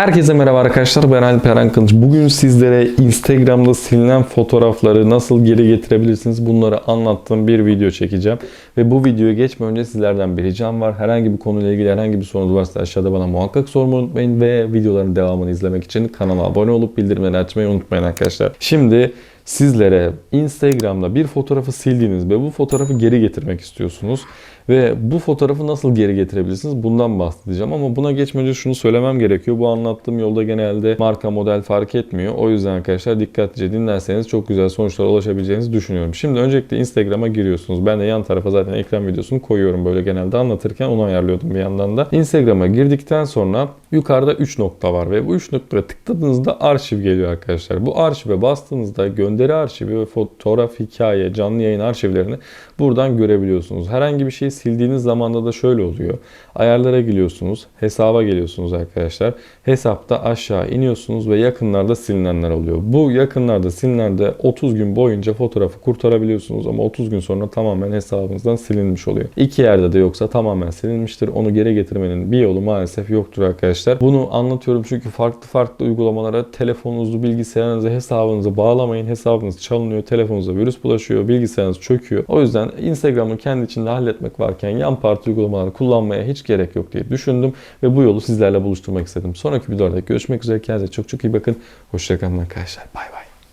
Herkese merhaba arkadaşlar ben Alperen Kılıç. Bugün sizlere Instagram'da silinen fotoğrafları nasıl geri getirebilirsiniz bunları anlattığım bir video çekeceğim. Ve bu videoya geçmeden önce sizlerden bir ricam var. Herhangi bir konuyla ilgili herhangi bir sorunuz varsa aşağıda bana muhakkak sormayı unutmayın. Ve videoların devamını izlemek için kanala abone olup bildirimleri açmayı unutmayın arkadaşlar. Şimdi sizlere Instagram'da bir fotoğrafı sildiğiniz ve bu fotoğrafı geri getirmek istiyorsunuz. Ve bu fotoğrafı nasıl geri getirebilirsiniz? Bundan bahsedeceğim ama buna geçmeden şunu söylemem gerekiyor. Bu anlattığım yolda genelde marka model fark etmiyor. O yüzden arkadaşlar dikkatlice dinlerseniz çok güzel sonuçlara ulaşabileceğinizi düşünüyorum. Şimdi öncelikle Instagram'a giriyorsunuz. Ben de yan tarafa zaten ekran videosunu koyuyorum böyle genelde anlatırken onu ayarlıyordum bir yandan da. Instagram'a girdikten sonra yukarıda 3 nokta var ve bu 3 noktaya tıkladığınızda arşiv geliyor arkadaşlar. Bu arşive bastığınızda gönderi arşivi fotoğraf, hikaye, canlı yayın arşivlerini buradan görebiliyorsunuz. Herhangi bir şeyi sildiğiniz zamanda da şöyle oluyor. Ayarlara geliyorsunuz, hesaba geliyorsunuz arkadaşlar. Hesapta aşağı iniyorsunuz ve yakınlarda silinenler oluyor. Bu yakınlarda silinenlerde 30 gün boyunca fotoğrafı kurtarabiliyorsunuz ama 30 gün sonra tamamen hesabınızdan silinmiş oluyor. İki yerde de yoksa tamamen silinmiştir. Onu geri getirmenin bir yolu maalesef yoktur arkadaşlar. Bunu anlatıyorum çünkü farklı farklı uygulamalara telefonunuzu, bilgisayarınızı, hesabınızı bağlamayın. Hesabınız çalınıyor, telefonunuza virüs bulaşıyor, bilgisayarınız çöküyor. O yüzden Instagram'ı kendi içinde halletmek varken yan parti uygulamaları kullanmaya hiç gerek yok diye düşündüm ve bu yolu sizlerle buluşturmak istedim. Sonraki videolarda görüşmek üzere. Kendinize çok çok iyi bakın. Hoşçakalın arkadaşlar. Bay bay.